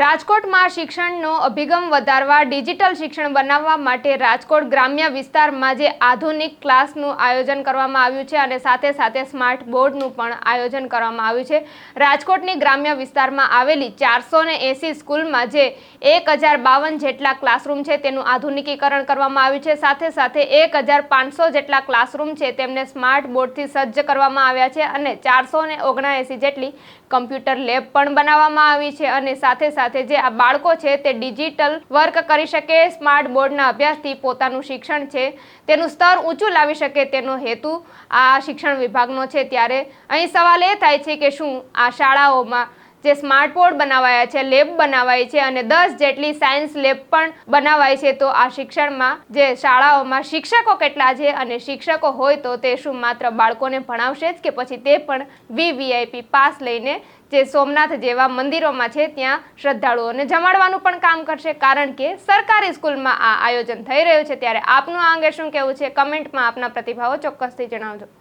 રાજકોટમાં શિક્ષણનો અભિગમ વધારવા, ડિજિટલ શિક્ષણ બનાવવા માટે રાજકોટ ગ્રામ્ય વિસ્તારમાં જે આધુનિક ક્લાસનું આયોજન કરવામાં આવ્યું છે અને સાથે સાથે સ્માર્ટ બોર્ડનું પણ આયોજન કરવામાં આવ્યું છે. રાજકોટની ગ્રામ્ય વિસ્તારમાં આવેલી ચારસો ને એંસી સ્કૂલમાં જે એક હજાર બાવન જેટલા ક્લાસરૂમ છે તેનું આધુનિકીકરણ કરવામાં આવ્યું છે. સાથે સાથે એક હજાર પાંચસો જેટલા ક્લાસરૂમ છે તેમને સ્માર્ટ બોર્ડથી સજ્જ કરવામાં આવ્યા છે અને ચારસો ને ઓગણએંસી જેટલી કમ્પ્યુટર લેબ પણ બનાવવામાં આવી છે અને સાથે સાથે જે આ બાળકો છે તે ડિજિટલ વર્ક કરી શકે, સ્માર્ટ બોર્ડના અભ્યાસથી પોતાનું શિક્ષણ છે, તેનું સ્તર ઊંચું લાવી શકે તેનો હેતુ આ શિક્ષણ વિભાગનો છે. ત્યારે અહીં સવાલ એ થાય છે કે શું આ શાળાઓમાં જે સ્માર્ટ બોર્ડ બનાવાયા છે, લેબ બનાવાય છે અને દસ જેટલી સાયન્સ લેબ પણ બનાવાય છે, તો આ શિક્ષણમાં જે શાળાઓમાં શિક્ષકો કેટલા છે અને શિક્ષકો હોય તો તે શું માત્ર બાળકોને ભણાવશે જ કે પછી તે પણ વીવીઆઈપી પાસ લઈને જે સોમનાથ જેવા મંદિરોમાં છે, ત્યાં શ્રદ્ધાળુઓને જમાડવાનું પણ કામ કરશે? કારણ કે સરકારી સ્કૂલમાં આ આયોજન થઈ રહ્યું છે. ત્યારે આપનું આ અંગે શું કહેવું છે? કમેન્ટમાં આપના પ્રતિભાવો ચોક્કસથી જણાવજો.